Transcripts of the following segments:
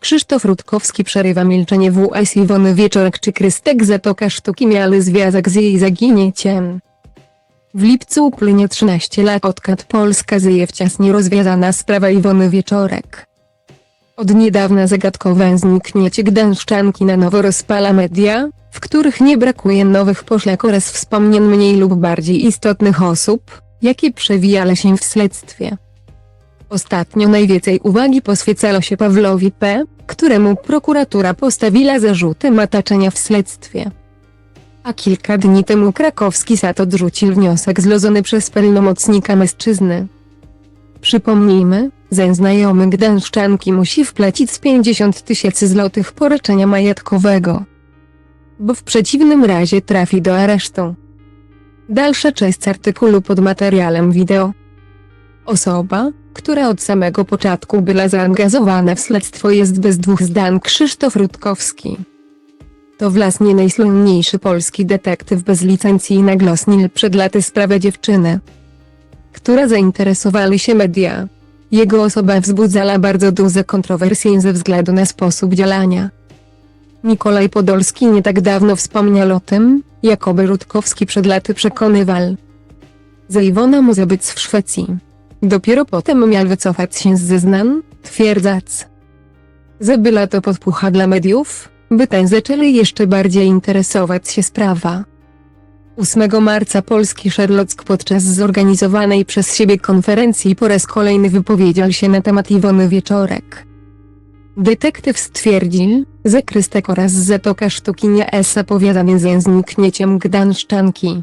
Krzysztof Rutkowski przerywa milczenie WS Iwony Wieczorek czy Krystek Zatoka Sztuki miały związek z jej zaginięciem. W lipcu upłynie 13 lat odkąd Polska zyje wciąż nierozwiązana sprawa Iwony Wieczorek. Od niedawna zagadkowe zniknięcie gdańszczanki na nowo rozpala media, w których nie brakuje nowych poszlak oraz wspomnień mniej lub bardziej istotnych osób, jakie przewijale się w śledztwie. Ostatnio najwięcej uwagi poświęcalo się Pawlowi P., któremu prokuratura postawiła zarzuty mataczenia w śledztwie. A kilka dni temu krakowski sąd odrzucił wniosek złożony przez pełnomocnika mężczyzny. Przypomnijmy, że znajomy gdańszczanki musi wpłacić z 50 tysięcy złotych poręczenia majątkowego. Bo w przeciwnym razie trafi do aresztu. Dalsza część artykułu pod materiałem wideo. Osoba, która od samego początku była zaangażowana w śledztwo jest bez dwóch zdań Krzysztof Rutkowski. To własnie najsłynniejszy polski detektyw bez licencji i nagłośnił przed laty sprawę dziewczyny, która zainteresowali się media. Jego osoba wzbudzała bardzo duże kontrowersje ze względu na sposób działania. Nikolaj Podolski nie tak dawno wspomniał o tym, jakoby Rutkowski przed laty przekonywał, że Iwona może być w Szwecji. Dopiero potem miał wycofać się z zeznań, twierdząc, że była to podpucha dla mediów, by ten zaczęli jeszcze bardziej interesować się sprawa. 8 marca polski Sherlock podczas zorganizowanej przez siebie konferencji po raz kolejny wypowiedział się na temat Iwony Wieczorek. Detektyw stwierdził, że Krystek oraz Zatoka Sztuki nie jest powiązany ze zniknięciem Gdańszczanki.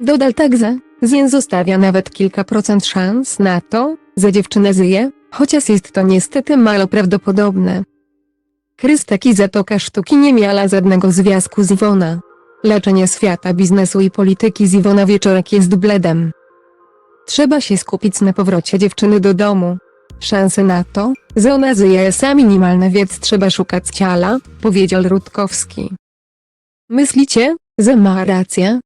Dodał także, że zostawia nawet kilka procent szans na to, że dziewczyna żyje, chociaż jest to niestety mało prawdopodobne. I Zatoka Sztuki nie miała żadnego związku z Iwona. Leczenie świata biznesu i polityki z Iwona Wieczorek jest bledem. Trzeba się skupić na powrocie dziewczyny do domu. Szanse na to, że ona żyje są minimalne więc trzeba szukać ciała, powiedział Rutkowski. Myślicie, że ma rację,